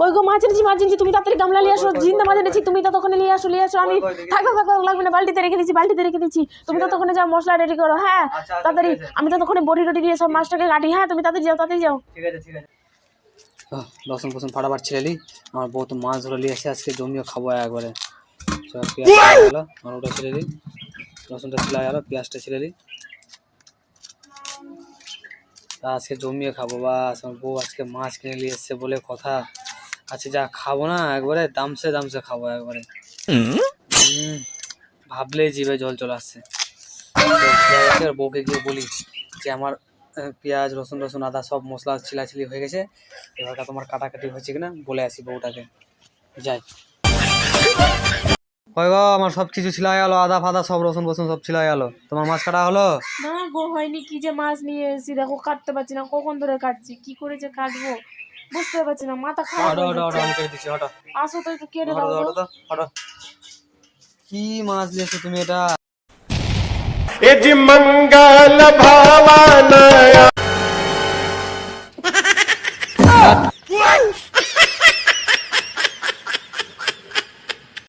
কই গো মাছ এনেছি মাছ এনেছি তুমি তাড়াতাড়ি গামলা নিয়ে আসো জিন্দা মাছ এনেছি তুমি তো তখন নিয়ে আসো নিয়ে আসো আমি থাক থাক লাগবে না বালতিতে রেখে দিচ্ছি বালতিতে রেখে দিচ্ছি তুমি তো তখন যাও মশলা রেডি করো হ্যাঁ আচ্ছা, তাড়াতাড়ি। আমি তো তখন বড়ি টটি দিয়ে সব মাছটাকে কাটি হ্যাঁ তুমি তাড়াতাড়ি যাও তাড়াতাড়ি যাও। ঠিক আছে ঠিক আছে। রসুন ফসুন ফাটাবার ছেড়ে আমার বউ তো মাছ ধরে নিয়ে এসে আজকে জমিয়ে খাব একবারে। ছেড়ে ওটা ছেড়ে দিই। রসুনটা ছেড়ে গেল পেঁয়াজটা ছেড়ে দিই। তা আজকে জমিয়ে খাব বাস আমার বউ আজকে মাছ কিনে নিয়ে এসছে বলে কথা। আচ্ছা যা খাব না একবারে দামসে দামসে খাব একবারে। হুম, ভাবলেই জিভে জল চলে আসছে। বউকে গিয়ে বলি যে আমার পেঁয়াজ রসুন রসুন আদা সব মশলা ছিলাছিলি হয়ে গেছে। এবার তোমার কাটাকাটি হয়েছে কিনা বলে আসি বউটাকে। যাই। কয় গো আমার সব কিছু ছিলাই গেলো। আদা ফাদা সব রসুন ফসুন সব ছিলাই গেলো। তোমার মাছ কাটা হলো? না গো হয়নি। কি যে মাছ নিয়ে এসেছি? দেখো কাটতে পারছি না। কখন ধরে কাটছি? কি করে যে কাটবো? বুঝতে পারছি না মাথা খারাপ তো একটু কেটে কি মাছ নিয়েছো তুমি এটা? এ জি মঙ্গল ভাবানা